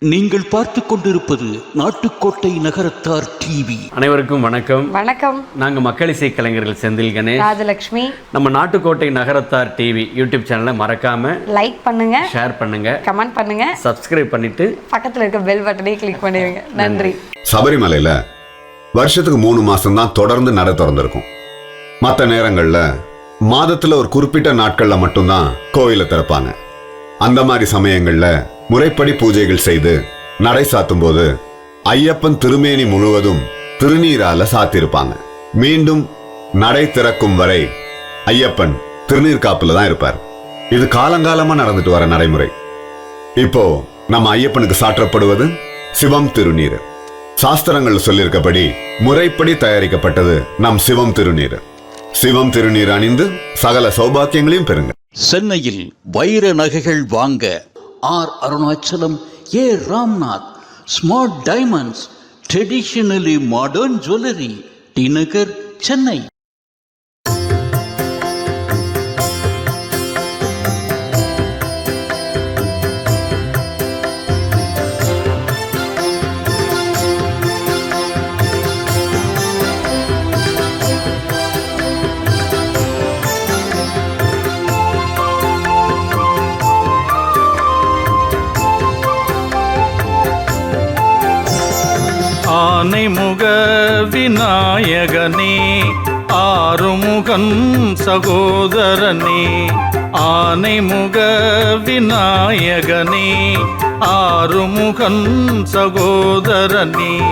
நீங்கள் பார்த்து கொண்டிருப்பது நாட்டுக்கோட்டை நகரத்தார் டிவி. அனைவருக்கும் வணக்கம். வணக்கம். நாங்கள் மக்கள் இசை கலைஞர்கள் செந்தில் கணேஷ். ராஜலக்ஷ்மி. நம்ம நாட்டுக்கோட்டை நகரத்தார் டிவி யூடியூப் சேனலை மறக்காம லைக் பண்ணுங்க. ஷேர் பண்ணுங்க. கமெண்ட் பண்ணுங்க. சப்ஸ்கிரைப் பண்ணிட்டு பக்கத்துல இருக்க பெல் பட்டனையும் கிளிக் பண்ணிடுங்க. நன்றி. சபரிமலையில வருஷத்துக்கு மூணு மாசம் தான் தொடர்ந்து நடை திறந்திருக்கும். மற்ற நேரங்கள்ல மாதத்துல ஒரு குறிப்பிட்ட நாட்கள்ல மட்டும்தான் கோயிலை திறப்பாங்க. அந்த மாதிரி சமயங்கள்ல முறைப்படி பூஜைகள் செய்து நடை சாத்தும் போது ஐயப்பன் திருமேனி முழுவதும் திருநீரால சாத்திருப்பாங்க. மீண்டும் நடை திறக்கும் வரை ஐயப்பன் திருநீர் காப்புல தான் இருப்பார். இது காலங்காலமா நடந்துட்டு வர நடைமுறை. இப்போ நம்ம ஐயப்பனுக்கு சாற்றப்படுவது சிவம் திருநீர். சாஸ்திரங்கள் சொல்லியிருக்கபடி முறைப்படி தயாரிக்கப்பட்டது நம் சிவம் திருநீர். சிவம் திருநீர் அணிந்து சகல சௌபாக்கியங்களையும் பெறுங்க. சென்னையில் வைர நகைகள் வாங்க or Arunachalam, A. Ramnath, small diamonds, traditionally modern jewelry, Tinagar, Chennai. Chennai ஆனைமுக விநாயகனே ஆறுமுகன் சகோதரனே ஆனைமுக விநாயகனே ஆறுமுகன் சகோதரனே.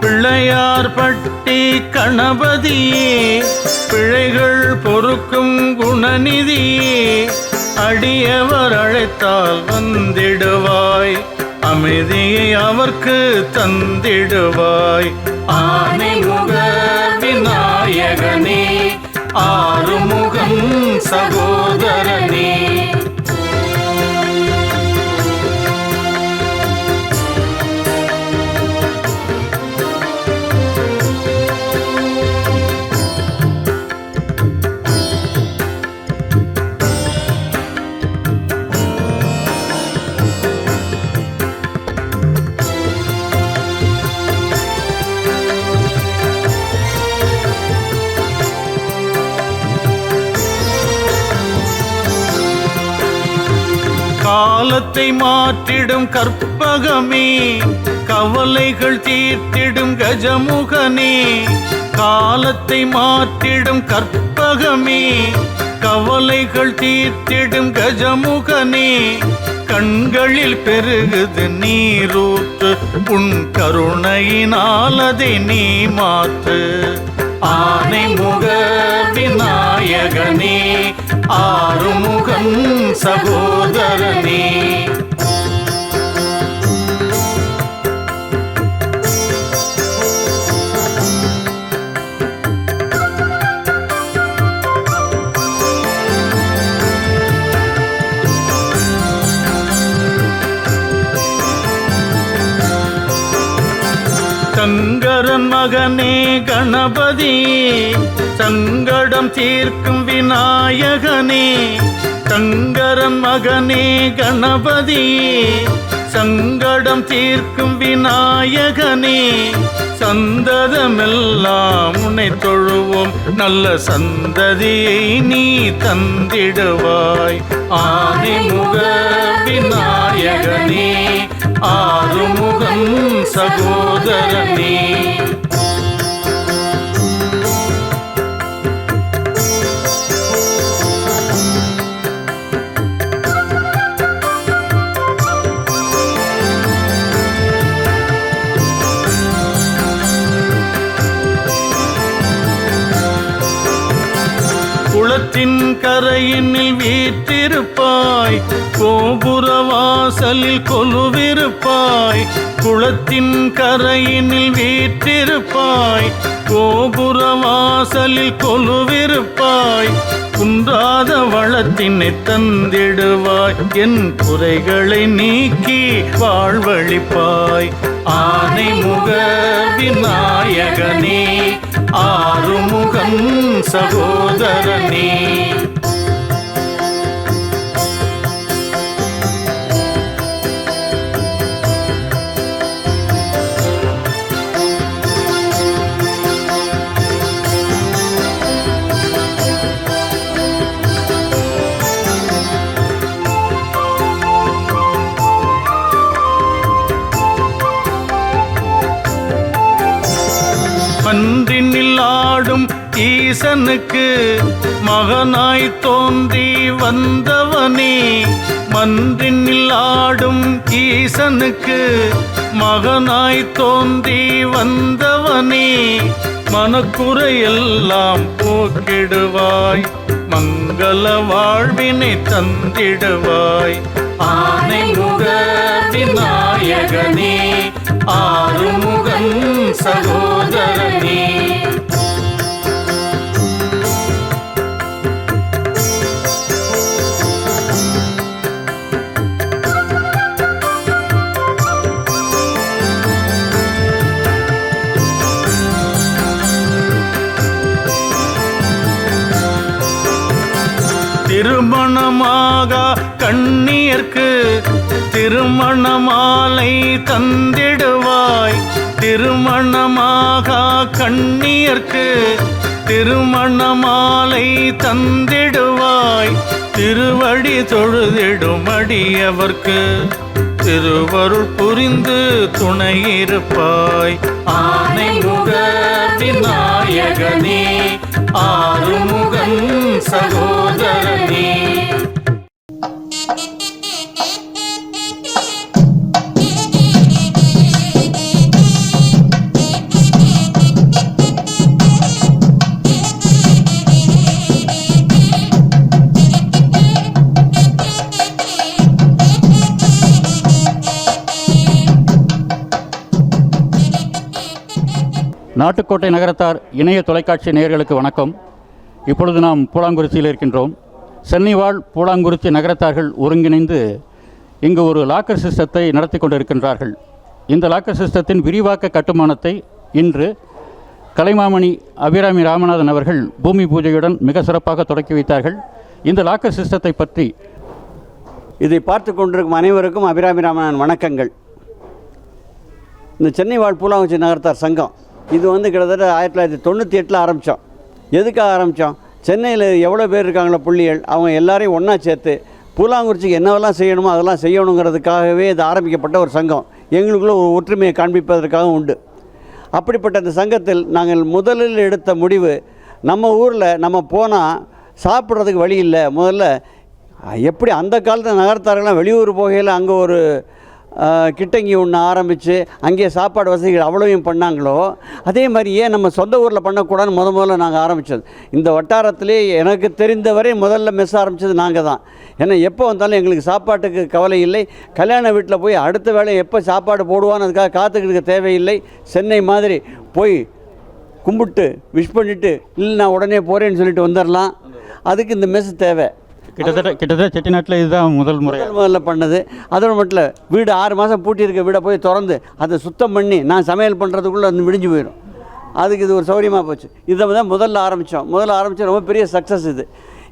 பிள்ளையார் பட்டி கணபதியே பிழைகள் பொறுக்கும் குணநிதியே அடியவர் அழைத்தால் வந்திடுவாய். அமைதியை அவர்க்கு தந்திடுவாய். ஆனைமுக விநாயகனே ஆறுமுகம் சகோதரனே. காலத்தை மாற்றிடும் கற்பகமே கவலைகள் தீர்த்திடும் கஜமுகனே காலத்தை மாற்றிடும் கற்பகமே கவலைகள் தீர்த்திடும் கஜமுகனே கண்களில் பெருகுது நீரூற்று உன் கருணையினால் அதை நீ மாற்று. ஆனை முக விநாயகனே ஆறுமுகன் சகோதரனே. சங்கரன் மகனே கணபதி சங்கடம் தீர்க்கும் விநாயகனே சங்கரன் மகனே கணபதி சங்கடம் தீர்க்கும் விநாயகனே சந்ததமெல்லாம் உன்னை தொழுவோம். நல்ல சந்ததியை நீ தந்திடுவாய். ஆதிமுக விநாயகனே ஆறுமுக சகோதரனே. குளத்தின் கரையினில் வீற்றிருப்பாய். கோபுர வாசலில் கொலுவிருப்பாய் குளத்தின் கரையினில் வீற்றிருப்பாய். கோபுர வாசலில் கொலுவிருப்பாய். குன்றாத வளத்தினை தந்திடுவாய். என் குறைகளை நீக்கி வாழ்வழிப்பாய். ஆனை முக விநாயகனே ஆறுமுகன் சகோதரனே. ஈசனுக்கு மகனாய் தோன்றி வந்தவனே மன்றினில் ஆடும் ஈசனுக்கு மகனாய் தோன்றி வந்தவனே மனக்குறையெல்லாம் போக்கிடுவாய் மங்கள வாழ்வினை தந்திடுவாய். ஆனைமுக விநாயகனே ஆறுமுகன் சகோதரனே. திருமணமாக கண்ணீர்க்கு திருமண மாலை தந்திடுவாய். திருமணமாக கண்ணீர்க்கு திருமண மாலை தந்திடுவாய். திருவடி தொழுதிடும் அடியவர்க்கு திருவருள் புரிந்து துணையிருப்பாய் ஆனை முக விநாயகனே ஆறுமுகன் சகோதரனே. நாட்டுக்கோட்டை நகரத்தார் இணைய தொலைக்காட்சி நேயர்களுக்கு வணக்கம். இப்பொழுது நாம் பூலாங்குறிச்சியில் இருக்கின்றோம். சென்னைவாழ் பூலாங்குறிச்சி நகரத்தார்கள் ஒருங்கிணைந்து இங்கு ஒரு லாக்கர் சிஸ்டத்தை நடத்தி கொண்டிருக்கின்றார்கள். இந்த லாக்கர் சிஸ்டத்தின் விரிவாக்க கட்டுமானத்தை இன்று கலைமாமணி அபிராமி ராமநாதன் அவர்கள் பூமி பூஜையுடன் மிக சிறப்பாக தொடக்கி வைத்தார்கள். இந்த லாக்கர் சிஸ்டத்தை பற்றி இதை பார்த்து கொண்டிருக்கும் அனைவருக்கும் அபிராமி ராமநாதன் வணக்கங்கள். இந்த சென்னை வாழ் பூலாங்குச்சி நகரத்தார் சங்கம் இது வந்து கிட்டத்தட்ட ஆயிரத்தி தொள்ளாயிரத்தி தொண்ணூற்றி எட்டில் ஆரம்பித்தோம் எதுக்காக ஆரம்பித்தோம் சென்னையில் எவ்வளோ பேர் இருக்காங்களோ புள்ளிகள் அவங்க எல்லாரையும் ஒன்றா சேர்த்து பூலாங்குறிச்சிக்கு என்னவெல்லாம் செய்யணுமோ அதெல்லாம் செய்யணுங்கிறதுக்காகவே இது ஆரம்பிக்கப்பட்ட ஒரு சங்கம். எங்களுக்குள்ள ஒரு ஒற்றுமையை காண்பிப்பதற்காக உண்டு. அப்படிப்பட்ட அந்த சங்கத்தில் நாங்கள் முதலில் எடுத்த முடிவு நம்ம ஊரில் நம்ம போனால் சாப்பிட்றதுக்கு வழி இல்லை. முதல்ல எப்படி அந்த காலத்தில் நகரத்தார்கள்லாம் வெளியூர் போகையில் அங்கே ஒரு கிட்டங்கி ஒன்று ஆரம்பித்து அங்கேயே சாப்பாடு வசதிகள் அவ்வளவையும் பண்ணாங்களோ அதே மாதிரி ஏன் நம்ம சொந்த ஊரில் பண்ணக்கூடாதுன்னு முத முதல்ல நாங்கள் ஆரம்பித்தது இந்த வட்டாரத்திலே எனக்கு தெரிந்தவரை முதல்ல மெஸ் ஆரம்பித்தது நாங்கள் தான். ஏன்னா எப்போ வந்தாலும் எங்களுக்கு சாப்பாட்டுக்கு கவலை இல்லை. கல்யாண வீட்டில் போய் அடுத்த வேலை எப்போ சாப்பாடு போடுவான்னு அதுக்காக காத்துக்கிட்டு தேவையில்லை. சென்னை மாதிரி போய் கும்பிட்டு விஷ் பண்ணிவிட்டு இல்லை நான் உடனே போகிறேன்னு சொல்லிட்டு வந்துடலாம் அதுக்கு இந்த மெஸ் தேவை. கிட்டத்தட்ட கிட்டத்தட்ட செட்டிநாட்டில் இதுதான் முதல் முறை. முதல் முதல்ல பண்ணது. அதோட மட்டும் இல்லை வீடு ஆறு மாதம் பூட்டி இருக்க வீடை போய் திறந்து அதை சுத்தம் பண்ணி நான் சமையல் பண்ணுறதுக்குள்ளே அது விடிஞ்சு போயிடும். அதுக்கு இது ஒரு சௌரியமாக போச்சு. இதை தான் முதல்ல ஆரம்பித்தோம் முதல்ல ஆரம்பித்த ரொம்ப பெரிய சக்ஸஸ் இது.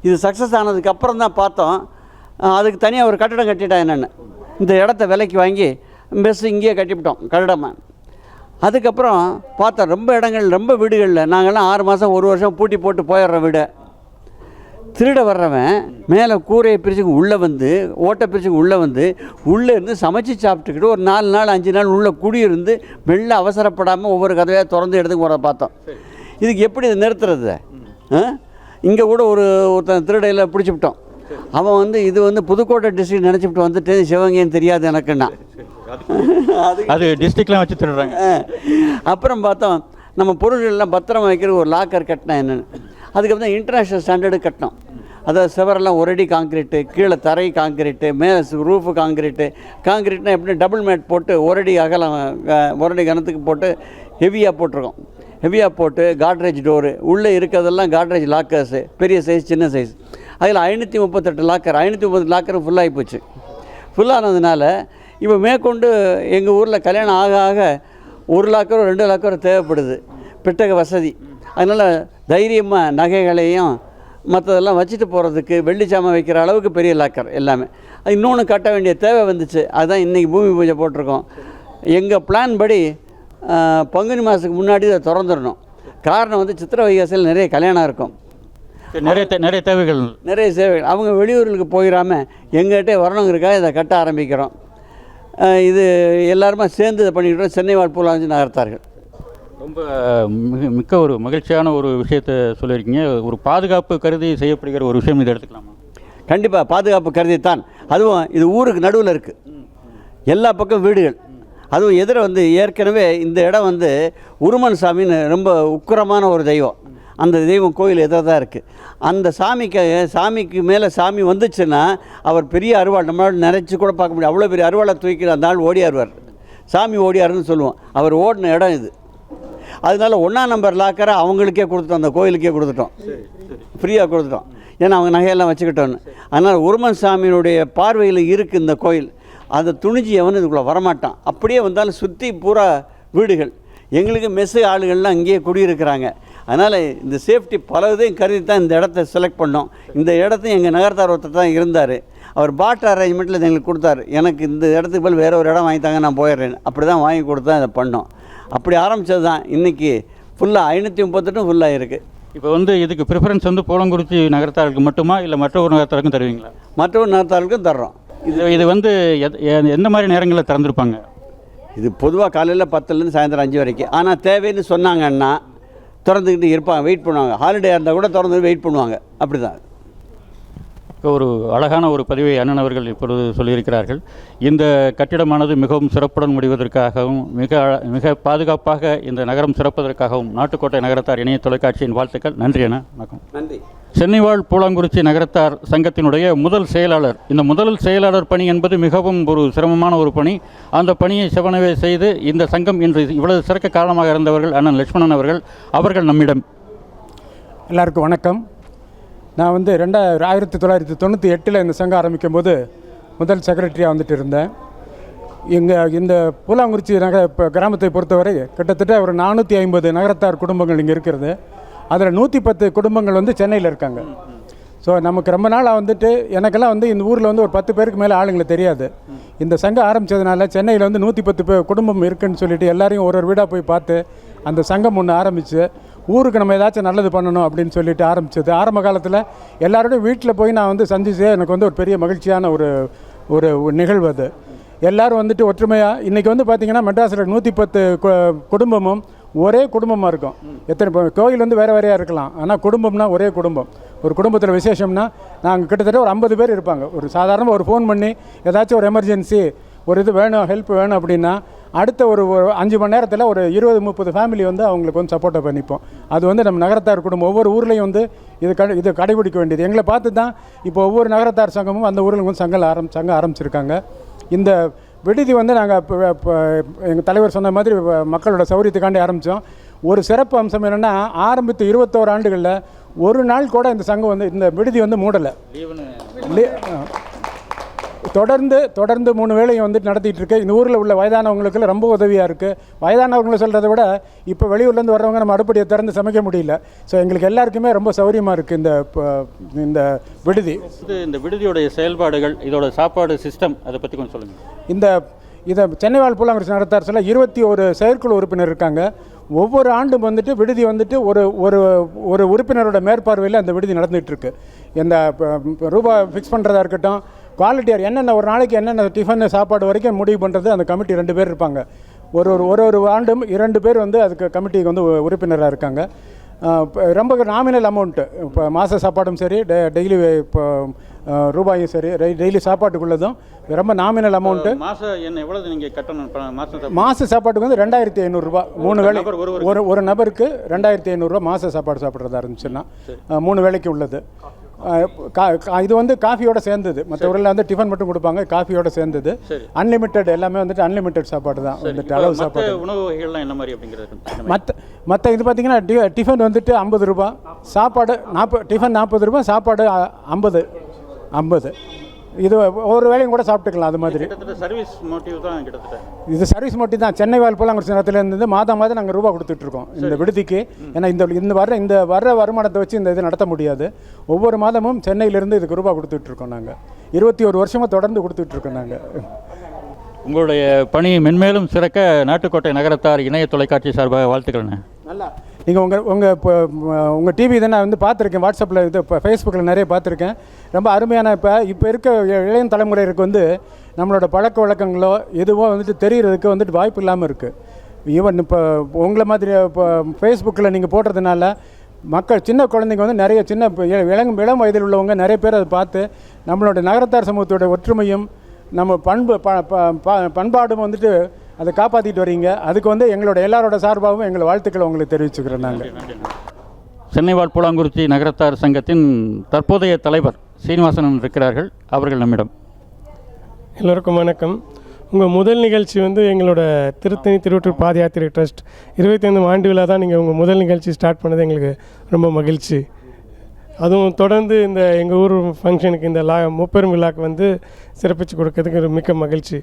இது சக்ஸஸ் ஆனதுக்கப்புறம் தான் பார்த்தோம். அதுக்கு தனியாக ஒரு கட்டடம் கட்டிட்டேன் என்னென்னு இந்த இடத்த விலைக்கு வாங்கி பெஸ் இங்கேயே கட்டிவிட்டோம் கட்டடமாக அதுக்கப்புறம் பார்த்தோம் ரொம்ப இடங்கள் ரொம்ப வீடுகளில் நாங்கள்லாம் ஆறு மாதம் ஒரு வருஷம் பூட்டி போட்டு போயிடுற வீடு. திருட வர்றவன் மேலே கூரையை பிரிச்சுக்கு உள்ளே வந்து ஓட்டை பிரிச்சுக்கு உள்ளே வந்து உள்ளே இருந்து சமைச்சு சாப்பிட்டுக்கிட்டு ஒரு நாலு நாள் அஞ்சு நாள் உள்ளே குடியிருந்து மெல்ல அவசரப்படாமல் ஒவ்வொரு கதவையாக திறந்து எடுத்து போகிறத பார்த்தோம். இதுக்கு எப்படி இதை நிறுத்துறது? இங்கே கூட ஒரு ஒருத்தன் திருடையில் பிடிச்சிவிட்டோம் அவன் வந்து இது வந்து புதுக்கோட்டை டிஸ்ட்ரிக்ட் நினச்சிவிட்டு வந்துட்டு சிவகங்கைன்னு தெரியாது எனக்குன்னா. அது டிஸ்ட்ரிக்ட்லாம் வச்சு திருடுறாங்க. அப்புறம் பார்த்தோம் நம்ம பொருள்கள் எல்லாம் பத்திரமா வைக்கிற ஒரு லாக்கர் கட்டினா என்னென்னு. அதுக்கப்புறம் இன்டர்நேஷ்னல் ஸ்டாண்டர்டு கட்டணும். அதாவது செவரெல்லாம் ஒரு அடி காங்கிரீட்டு கீழே தரை காங்கிரீட்டு மே ரூஃபு காங்கிரீட்டு காங்கிரீட்னா எப்படி டபுள் மேட் போட்டு ஒரு அடி அகலம் ஒரடி ஒரு அடி கனத்துக்கு போட்டு ஹெவியாக போட்டிருக்கோம். ஹெவியாக போட்டு காட்ரேஜ் டோரு உள்ளே இருக்கிறதெல்லாம் காட்ரேஜ் லாக்கர்ஸு பெரிய சைஸ் சின்ன சைஸ் அதில் ஐநூற்றி முப்பத்தெட்டு லாக்கர் ஐநூற்றி முப்பது லாக்கர் ஃபுல்லாகி போச்சு ஃபுல்லானதுனால இப்போ மேற்கொண்டு எங்கள் ஊரில் கல்யாணம் ஆக ஆக ஒரு லாக்கரோ ரெண்டு லாக்கரோ தேவைப்படுது. பெட்டக வசதி. அதனால் தைரியமாக நகைகளையும் மற்றதெல்லாம் வச்சுட்டு போகிறதுக்கு வெள்ளி சாமான் வைக்கிற அளவுக்கு பெரிய லாக்கர் எல்லாமே. அது இன்னொன்று கட்ட வேண்டிய தேவை வந்துச்சு. அதுதான் இன்றைக்கி பூமி பூஜை போட்டிருக்கோம். எங்கள் பிளான் படி பங்குனி மாதத்துக்கு முன்னாடி இதை திறந்துடணும். காரணம் வந்து சித்திரை வைகாசியில் நிறைய கல்யாணம் இருக்கும். நிறைய தே- நிறைய தேவைகள். நிறைய சேவைகள் அவங்க வெளியூர்களுக்கு போயிடாமல் எங்கள்கிட்ட வரணுங்கிறக்காக இதை கட்ட ஆரம்பிக்கிறோம். இது எல்லாருமே சேர்ந்து இதை பண்ணிக்கிட்டோம் சென்னை வாழ் பூலாஞ்சி நகர்த்தார்கள். ரொம்ப மிக மிக்க ஒரு மகிழ்ச்சியான ஒரு விஷயத்தை சொல்லியிருக்கீங்க. ஒரு பாதுகாப்பு கருதி செய்யப்படுகிற ஒரு விஷயம் இதை எடுத்துக்கலாமா? கண்டிப்பாக பாதுகாப்பு கருதி தான் அதுவும் இது ஊருக்கு நடுவில் இருக்குது எல்லா பக்கம் வீடுகள். அதுவும் எதிர வந்து ஏற்கனவே இந்த இடம் வந்து உருமன் சாமின்னு ரொம்ப உக்கிரமான ஒரு தெய்வம். அந்த தெய்வம் கோயில் எதிர தான் இருக்குது அந்த சாமிக்கு சாமிக்கு மேலே சாமி வந்துச்சுன்னா அவர் பெரிய அருவாள் நம்மளால் நினச்சி கூட பார்க்க முடியும் அவ்வளோ பெரிய அருவாளை தூக்கி அந்த ஆள் ஓடியாருவார். சாமி ஓடியாருன்னு சொல்லுவோம். அவர் ஓடின இடம் இது. அதனால ஒன்றாம் நம்பர் லாக்கரை அவங்களுக்கே கொடுத்துட்டோம் அந்த கோயிலுக்கே கொடுத்துட்டோம். ஃப்ரீயாக கொடுத்துட்டோம். ஏன்னா அவங்க நகையெல்லாம் வச்சுக்கிட்டோன்னு. அதனால் உருமன் சாமியினுடைய பார்வையில் இருக்குது இந்த கோயில். அதை துணிஞ்சு எவனும் இதுக்குள்ளே வரமாட்டான். அப்படியே வந்தாலும் சுற்றி பூரா வீடுகள். எங்களுக்கு மெஸ்ஸு ஆளுகள்லாம் அங்கேயே குடியிருக்கிறாங்க. அதனால் இந்த சேஃப்டி பல இதையும் கருதி தான் இந்த இடத்த செலக்ட் பண்ணோம். இந்த இடத்தையும் எங்கள் நகரத்தார் ஒருத்தர் தான் இருந்தார். அவர் பாட் அரேஞ்ச்மெண்ட்டில் எங்களுக்கு கொடுத்தாரு. எனக்கு இந்த இடத்துக்கு பதில் வேற ஒரு இடம் வாங்கி தாங்க நான் போயிடுறேன் அப்படி தான் வாங்கி கொடுத்து தான் இதை பண்ணோம். அப்படி ஆரம்பித்தது தான். இன்றைக்கி ஃபுல்லாக ஐநூற்றி முப்பத்தெட்டும் ஃபுல்லாக இருக்குது இப்போ வந்து இதுக்கு ப்ரிஃபரன்ஸ் வந்து பூலங்குறிச்சி நகரத்தாருக்கு மட்டுமா இல்லை மற்ற ஒரு நகரத்தாருக்கும் தருவீங்களா? மற்றொரு நகரத்தாருக்கும் தர்றோம். இது இது வந்து எந்த மாதிரி நேரங்களில் திறந்திருப்பாங்க? இது பொதுவாக காலையில் பத்துலேருந்து சாயந்தரம் அஞ்சு வரைக்கும். ஆனால் தேவைன்னு சொன்னாங்கன்னா திறந்துக்கிட்டு இருப்பாங்க வெயிட் பண்ணுவாங்க. ஹாலிடே இருந்தால் கூட திறந்து வெயிட் பண்ணுவாங்க. அப்படி தான் ஒரு அழகான ஒரு பதிவை அண்ணன் அவர்கள் இப்பொழுது சொல்லியிருக்கிறார்கள். இந்த கட்டிடமானது மிகவும் சிறப்புடன் முடிவதற்காகவும் மிக அழ- மிக பாதுகாப்பாக இந்த நகரம் சிறப்பதற்காகவும் நாட்டுக்கோட்டை நகரத்தார் இணைய தொலைக்காட்சியின் வாழ்த்துக்கள். நன்றி அண்ணா வணக்கம். நன்றி. சென்னைவாழ் பூலாங்குறிச்சி நகரத்தார் சங்கத்தினுடைய முதல் செயலாளர். இந்த முதல் செயலாளர் பணி என்பது மிகவும் ஒரு சிரமமான ஒரு பணி. அந்த பணியை செவனவே செய்து இந்த சங்கம் இன்று இவ்வளவு சிறக்க காரணமாக இருந்தவர்கள் அண்ணன் லட்சுமணன் அவர்கள் அவர்கள் நம்மிடம். எல்லாருக்கும் வணக்கம். நான் வந்து ரெண்டா ஆயிரத்தி தொள்ளாயிரத்தி தொண்ணூற்றி எட்டில் இந்த சங்கம் ஆரம்பிக்கும் போது முதல் செக்ரட்டரியாக வந்துட்டு இருந்தேன். இங்கே இந்த பூலாங்குறிச்சி நகர இப்போ கிராமத்தை பொறுத்தவரை கிட்டத்தட்ட ஒரு நானூற்றி ஐம்பது நகரத்தார் குடும்பங்கள் இங்கே இருக்கிறது. அதில் நூற்றி பத்து குடும்பங்கள் வந்து சென்னையில் இருக்காங்க. ஸோ நமக்கு ரொம்ப நாளாக வந்துட்டு எனக்கெல்லாம் வந்து இந்த ஊரில் வந்து ஒரு பத்து பேருக்கு மேலே ஆளுங்களை தெரியாது. இந்த சங்கம் ஆரம்பித்ததுனால சென்னையில் வந்து நூற்றி பத்து பேர் குடும்பம் இருக்குன்னு சொல்லிட்டு எல்லாரையும் ஒரு ஒரு வீடாக போய் பார்த்து அந்த சங்கம் ஒன்று ஆரம்பித்து ஊருக்கு நம்ம ஏதாச்சும் நல்லது பண்ணணும் அப்படின்னு சொல்லிட்டு ஆரம்பிச்சது. ஆரம்ப காலத்தில் எல்லாரோடையும் வீட்டில் போய் நான் வந்து சந்திச்சு எனக்கு வந்து ஒரு பெரிய மகிழ்ச்சியான ஒரு ஒரு நிகழ்வு அது. எல்லோரும் வந்துட்டு ஒற்றுமையாக இன்றைக்கி வந்து பார்த்திங்கன்னா மெட்ராஸில் நூற்றி பத்து குடும்பமும் ஒரே குடும்பமாக இருக்கும். எத்தனை இப்போ கோயில் வந்து வேறு வேறையாக இருக்கலாம். ஆனால் குடும்பம்னா ஒரே குடும்பம். ஒரு குடும்பத்தில் விசேஷம்னா நாங்கள் கிட்டத்தட்ட ஒரு ஐம்பது பேர் இருப்பாங்க. ஒரு சாதாரணமாக ஒரு ஃபோன் பண்ணி ஏதாச்சும் ஒரு எமர்ஜென்சி ஒரு இது வேணும் ஹெல்ப் வேணும் அப்படின்னா அடுத்த ஒரு அஞ்சு மணி நேரத்தில் ஒரு இருபது முப்பது ஃபேமிலி வந்து அவங்களுக்கு வந்து சப்போர்ட்டை பண்ணிப்போம் அது வந்து நம்ம நகரத்தார் குடும்பம் ஒவ்வொரு ஊர்லேயும் வந்து இது கடை இது கடைபிடிக்க வேண்டியது. எங்களை பார்த்து தான் இப்போ ஒவ்வொரு நகரத்தார் சங்கமும் அந்த ஊரில் வந்து சங்கம் ஆரம் சங்கம் ஆரம்பிச்சிருக்காங்க. இந்த விடுதி வந்து நாங்கள் இப்போ எங்கள் தலைவர் சொன்ன மாதிரி மக்களோட சௌரியத்துக்காண்டி ஆரம்பித்தோம் ஒரு சிறப்பு அம்சம் என்னென்னா ஆரம்பித்து இருபத்தோரு ஆண்டுகளில் ஒரு நாள் கூட இந்த சங்கம் வந்து இந்த விடுதி வந்து மூடலை. தொடர்ந்து தொடர்ந்து மூணு வேளையும் வந்துட்டு நடத்திட்டு இருக்கு இந்த ஊரில் உள்ள வயதானவங்களுக்கு ரொம்ப உதவியாக இருக்குது வயதானவங்களை சொல்கிறத விட இப்போ வெளியூர்லேருந்து வர்றவங்க நம்ம அடுப்படியை திறந்து சமைக்க முடியல. ஸோ எங்களுக்கு எல்லாருக்குமே ரொம்ப சௌரியமாக இருக்குது இந்த இந்த விடுதி. இது இந்த விடுதியோடைய செயல்பாடுகள் இதோட சாப்பாடு சிஸ்டம் அதை பற்றி கொஞ்சம் சொல்லுங்கள் இந்த இதை சென்னை வாழ் பூலாங்குறிச்சி நடத்தார் சொல்ல இருபத்தி ஒரு செயற்குழு உறுப்பினர் இருக்காங்க. ஒவ்வொரு ஆண்டும் வந்துட்டு விடுதி வந்துட்டு ஒரு ஒரு ஒரு உறுப்பினரோட மேற்பார்வையில் அந்த விடுதி நடந்துகிட்டு இருக்கு இந்த ப- ப- ரூபா ஃபிக்ஸ் பண்ணுறதா இருக்கட்டும் குவாலிட்டியார் என்னென்ன ஒரு நாளைக்கு என்னென்ன டிஃபன் சாப்பாடு வரைக்கும் முடிவு பண்ணுறது அந்த கமிட்டி ரெண்டு பேர் இருப்பாங்க. ஒரு ஒரு ஒரு ஒரு ஆண்டும் இரண்டு பேர் வந்து அதுக்கு கமிட்டிக்கு வந்து உறுப்பினராக இருக்காங்க. ரொம்ப நாமினல் அமௌண்ட்டு இப்போ மாத சாப்பாடும் சரி டெ டெய்லி இப்போ ரூபாயும் சரி டெய்லி சாப்பாட்டுக்குள்ளதும் ரொம்ப நாமினல் அமௌண்ட்டு மாதம் என்ன எவ்வளவு நீங்கள் கட்டணும் மாதம் மாத சாப்பாட்டுக்கு வந்து ரெண்டாயிரத்தி ஐநூறுரூவா மூணு ஒருவருக்கு. ஒரு ஒரு. நபருக்கு ரெண்டாயிரத்தி ஐநூறுரூவா மாத சாப்பாடு சாப்பிட்றதா இருந்துச்சுன்னா மூணு வேளைக்கு உள்ளது. இது வந்து காஃபியோட சேர்ந்தது. மற்ற ஊரில் வந்து டிஃபன் மட்டும் கொடுப்பாங்க காஃபியோட சேர்ந்தது. அன்லிமிட்டெட் எல்லாமே வந்துட்டு அன்லிமிட்டெட் சாப்பாடு தான். வந்துட்டு அளவு சாப்பாடு உணவு வகைகள்லாம் என்ன மாதிரி அப்படிங்கிறது மற்ற மற்ற இது பார்த்தீங்கன்னா டிஃபன் வந்துட்டு ஐம்பது ரூபா. சாப்பாடு நாற்பது டிஃபன் நாற்பது ரூபா சாப்பாடு ஐம்பது. ஐம்பது. இது ஒரு வேளையும் கூட சாப்பிட்டுக்கலாம் அது மாதிரி. கிட்டத்தட்ட சர்வீஸ் மோட்டிவ் தான் கிட்டத்தட்ட. இது சர்வீஸ் மட்டும் தான். சென்னை வாழ் பூலாங்குறிச்சி நேரத்துலேருந்து மாதம் மாதம் நாங்கள் ரூபா கொடுத்துட்ருக்கோம் இந்த விடுதிக்கு. ஏன்னா இந்த இந்த வர்ற இந்த வர்ற வருமானத்தை வச்சு இந்த இது நடத்த முடியாது. ஒவ்வொரு மாதமும் சென்னையிலேருந்து இதுக்கு ரூபா கொடுத்துட்ருக்கோம் நாங்கள் இருபத்தி ஒரு வருஷமாக தொடர்ந்து கொடுத்துட்ருக்கோம் நாங்கள் உங்களுடைய பணி மென்மேலும் சிறக்க நாட்டுக்கோட்டை நகரத்தார் இணைய தொலைக்காட்சி சார்பாக வாழ்த்துக்கிறேன் நீங்கள் உங்கள் உங்கள் இப்போ உங்கள் டிவி இதை நான் வந்து பார்த்துருக்கேன். வாட்ஸ்அப்பில் இது இப்போ ஃபேஸ்புக்கில் நிறைய பார்த்துருக்கேன். ரொம்ப அருமையான இப்போ இப்போ இருக்க இளைய தலைமுறைக்கு வந்து நம்மளோட பழக்க வழக்கங்களோ எதுவோ வந்துட்டு தெரிகிறதுக்கு வந்துட்டு வாய்ப்பு இல்லாமல் இருக்குது ஈவன் இப்போ உங்களை மாதிரி இப்போ ஃபேஸ்புக்கில் நீங்கள் போடுறதுனால மக்கள் சின்ன குழந்தைங்க வந்து நிறைய சின்ன இப்ப இளம் இளம் வயதில் உள்ளவங்க நிறைய பேர் அதை பார்த்து நம்மளோட நகரத்தார் சமூகத்தோட ஒற்றுமையும் நம்ம பண்பு ப ப- ப- பண்பாடும் வந்துட்டு அதை காப்பாற்றிட்டு வரீங்க. அதுக்கு வந்து எங்களோட எல்லாரோட சார்பாகவும் எங்களை வாழ்த்துக்களை உங்களுக்கு தெரிவிச்சுக்கிறோம் நாங்கள் சென்னை வாழ் பூலாங்குறிச்சி நகரத்தார் சங்கத்தின் தற்போதைய தலைவர் சீனிவாசன் இருக்கிறார்கள். அவர்கள் நம்மிடம். எல்லோருக்கும் வணக்கம். உங்கள் முதல் நிகழ்ச்சி வந்து எங்களோட திருத்தணி திருவற்றூர் பாத யாத்திரை ட்ரஸ்ட் இருபத்தைந்து ஆண்டு விழா தான் நீங்கள் உங்கள் முதல் நிகழ்ச்சி ஸ்டார்ட் பண்ணது எங்களுக்கு ரொம்ப மகிழ்ச்சி. அதுவும் தொடர்ந்து இந்த எங்கள் ஊர் ஃபங்க்ஷனுக்கு இந்த லா முப்பெரும் விழாக்கு வந்து சிறப்பித்து கொடுக்கறதுக்கு மிக்க மகிழ்ச்சி.